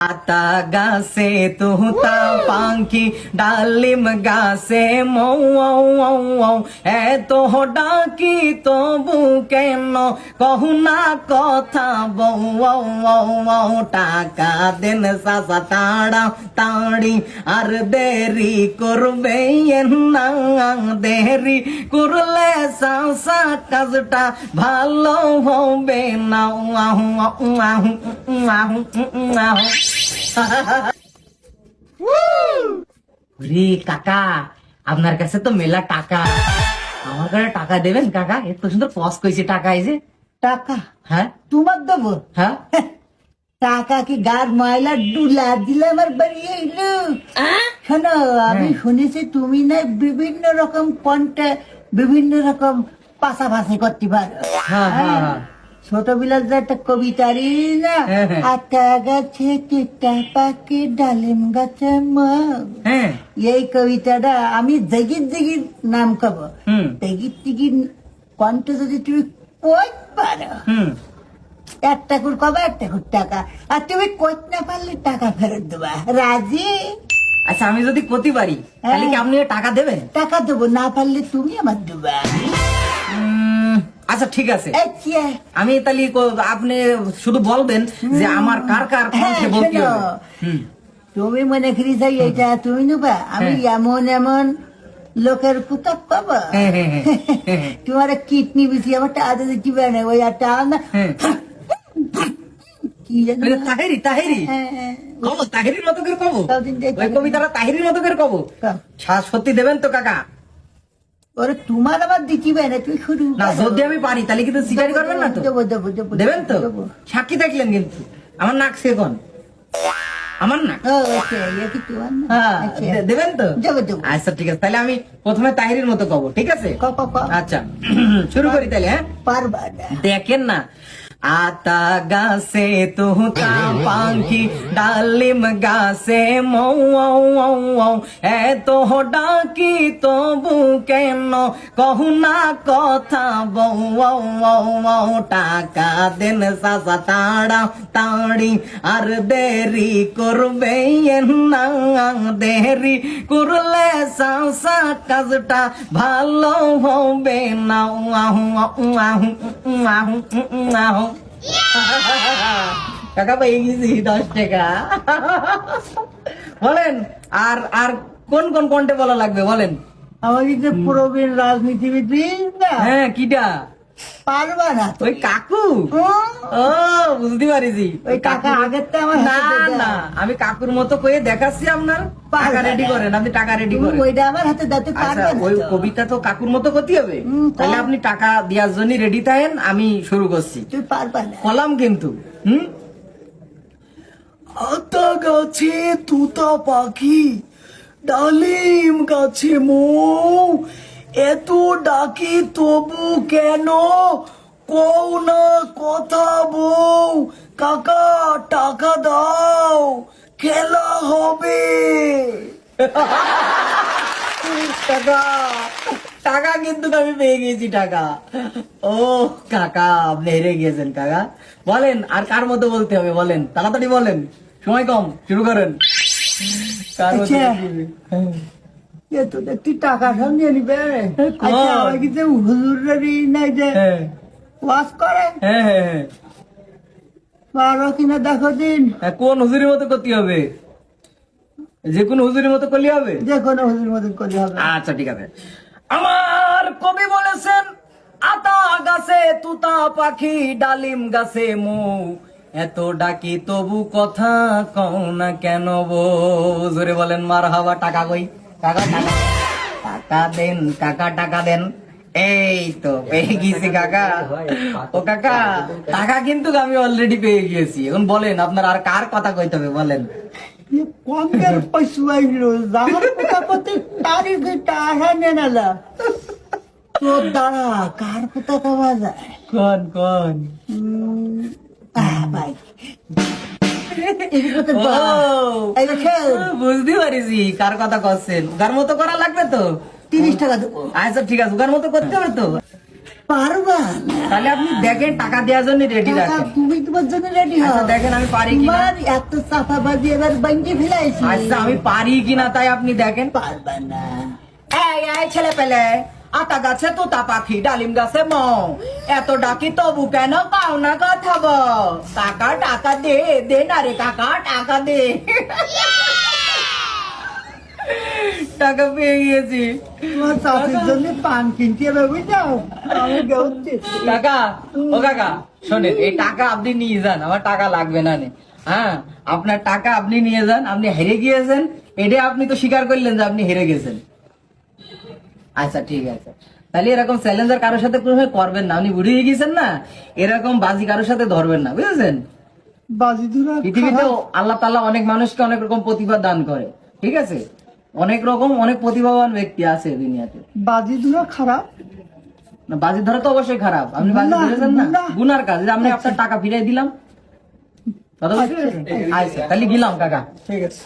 আতা গাছে তুতা পাখি ডালিম গাছে মৌ এত ডাকি তবু কেন? কহু না কথা, বউ টাকা দেন সাসা তাড়া তাড়ি, আর দেরি করবে না দেরি। করলে সাসা কাজটা ভালো হবে। না রে কাকা আপনার কাছে তো মেলা টাকা। আমার কাছে টাকা দেবেন কাকা? এত সুন্দর পস কইছে টাকা এই যে। টাকা? হ্যাঁ? তোমার দেবো? হ্যাঁ? টাকা কি গার ময়লা ডুলা দিলে আমার বাড়ি এলো? শোনো আমি শুনেছি তুমি না বিভিন্ন রকম কন্টে বিভিন্ন রকম পাশাপাশি করতে পারো। হ্যাঁ, হ্যাঁ, হ্যাঁ। ছোটবেলার যে একটা কবিতারি না। হ্যাঁ, হ্যাঁ। আটা গাছে তিতা পাখি ডালিম গাছে হ্যাঁ। এই কবিতাটা আমি জেগির জেগির নাম কব জেগির টিগির কণ্ঠ যদি তুমি কই পারো। হুম। একটা কুর কবে একটা কুর টাকা। আর তুমি কইত না পারলে টাকা ফেরত দেবা। রাজি? আচ্ছা আমি যদি ক্ষতি পারি তাহলে কি আপনি টাকা দেবেন? টাকা দেবো না পারলে তুমি আমার দেবা। আচ্ছা ঠিক আছে। আমি তাহলে আপনি শুধু বলবেন যে আমার কার কার কণ্ঠে হ্যাঁ, বলতে তুমি মনে করি যাই এটা তুমি নেবা। আমি হ্যাঁ। এমন এমন লোকের কুতক পাবো। হ্যাঁ। তোমার কিডনি বেশি আমার টাকা দিতে পারে না ওই না। কি জানো। ওই তাহেরি তাহেরি। কব তাহেরির মতো করে কব? ওই কবিতাটা তাহেরির মতো করে কব? সত্যি দেবেন তো কাকা? ওরে তোমার আবার দিতে পারে না তুমি শুরু না যদি আমি পারি তাহলে কিন্তু করবেন না তো? দেবো দেবো দেবো দেবেন তো? সাক্ষী দেখলেন কিন্তু। আমার নাক সেখন আমার নাক? ও, আচ্ছা, ইয়ে না? হ্যাঁ আচ্ছা। দেবেন তো। আচ্ছা ঠিক আছে। তাহলে আমি প্রথমে তাহিরের মতো কব ঠিক আছে? ক, ক, ক। আচ্ছা শুরু করি তাহলে হ্যাঁ? পারবা দেখেন না আতা গাছে তুতা পাখি, ডালিম গাছে মৌ এত ডাকি তবু কেন? কহু না কথা বউ টাকা দেন সাসা তাড়া তাড়ি, আর দেরি করবে না দেরি। করলে সাসা কাজটা ভালো হবে না। কাকা পেয়ে গেছি দশ টাকা। বলেন আর আর কোন কোন কন্টে বলা লাগবে বলেন? আমাকে যে প্রবীণ রাজনীতিবিদ হ্যাঁ কিটা? পারবা না ওই কাকু? ও বুঝতে পারিছি। ওই কাকা আগের তো আমার না না আমি কাকুর মতো কয়ে দেখাচ্ছি আপনার। টাকা রেডি করেন আপনি টাকা রেডি করেন। ওইটা আমার হাতে দাতে আচ্ছা ওই কবিতা তো কাকুর মতো করতে হবে? তাহলে আপনি টাকা দেওয়ার জন্য রেডি থাকেন আমি শুরু করছি। তুই পারবা না। কলাম কিন্তু হুম? আতা গাছে তুতা পাখি ডালিম গাছে মৌ এত ডাকি তবু কেন? কও না কথা বউ। কাকা টাকা দাও। খেলা হবে। টাকা টাকা কিন্তু আমি পেয়ে গেছি টাকা। ও কাকা আপনি হেরে গিয়েছেন কাকা। বলেন আর কার মতো বলতে হবে? বলেন তাড়াতাড়ি বলেন। সময় কম শুরু করেন। কার মতো বলতে হবে? এ তো দেখছি টাকা সামনে নিবে। কর। আচ্ছা যে হুজুরেরই নাই যে হ্যাঁ। করে? হ্যাঁ হ্যাঁ পারো কিনা দেখো দিন। কোন হুজুরের মতো করতে হবে? যে কোন হুজুরের মতো করলে হবে? যে কোনো হুজুর মতন করলে হবে। আচ্ছা ঠিক আছে। আমার কবি বলেছেন আতা গাছে তুতা পাখি ডালিম গাছে মৌ। এত ডাকি তবু কথা কও না কেন বউ জোরে বলেন মার হাওয়া টাকা কই? টাকা টাকা টাকা দেন কাকা টাকা দেন এই তো পেয়ে গিয়েছি কাকা ও কাকা টাকা কিন্তু আমি অলরেডি পেয়ে গিয়েছি এখন বলেন আপনার আর কার কথা কইতে হবে বলেন কোনের পশু আইলো যাহার কথা কতে তারি কি কার কথা কবা কন ভাই বুঝতে পারিছি। কার কথা করছেন উগার মতো করা লাগবে তো? তিরিশ টাকা দেবো। আচ্ছা ঠিক আছে। উগার মতো করতে হবে তো? পারবা তাহলে আপনি দেখেন টাকা দেওয়ার জন্য রেডি রাখেন। তুমি তোমার জন্য রেডি আচ্ছা হও। দেখেন আমি পারি কিনা? তোমার এত চাপাবাজি এবার বাইন্ডে ফেলাইছি। আচ্ছা আমি পারি কিনা তাই আপনি দেখেন। পারবা না। এই ছেলে পেলে আতা গাছে তোতা পাখি ডালিম গাছে মৌ। এত ডাকি তবু কেন পাও না কথা বল? টাকা টাকা দে দে না রে টাকা টাকা দে। টাকা পেয়ে গিয়েছি তোমার জন্য পান কিনতে হবে আমি গেছি কাকা ও কাকা শোনেন এই টাকা আপনি নিয়ে যান আমার টাকা লাগবে না নে। হ্যাঁ আপনার টাকা আপনি নিয়ে যান আপনি হেরে গিয়েছেন এটা আপনি তো স্বীকার করলেন যে আপনি হেরে গেছেন। আচ্ছা ঠিক আছে। তাহলে এরকম চ্যালেঞ্জার কারোর সাথে কোনো করবেন না। আপনি বুড়ি হয়ে গেছেন না এরকম বাজি কারোর সাথে ধরবেন না বুঝেছেন? বাজি ধরা পৃথিবীতে আল্লাহ তাআলা অনেক মানুষকে অনেক রকম প্রতিভা দান করে ঠিক আছে? অনেক রকম অনেক প্রতিভাবান ব্যক্তি আছে দুনিয়াতে। বাজি ধরা খারাপ? না বাজি ধরা তো অবশ্যই খারাপ। আপনি বাজি ধরেছেন না? গুনার কাজ। যে আপনি আপনার টাকা ফিরিয়ে দিলাম। কথা বুঝতে আচ্ছা তাহলে গেলাম কাকা। ঠিক আছে।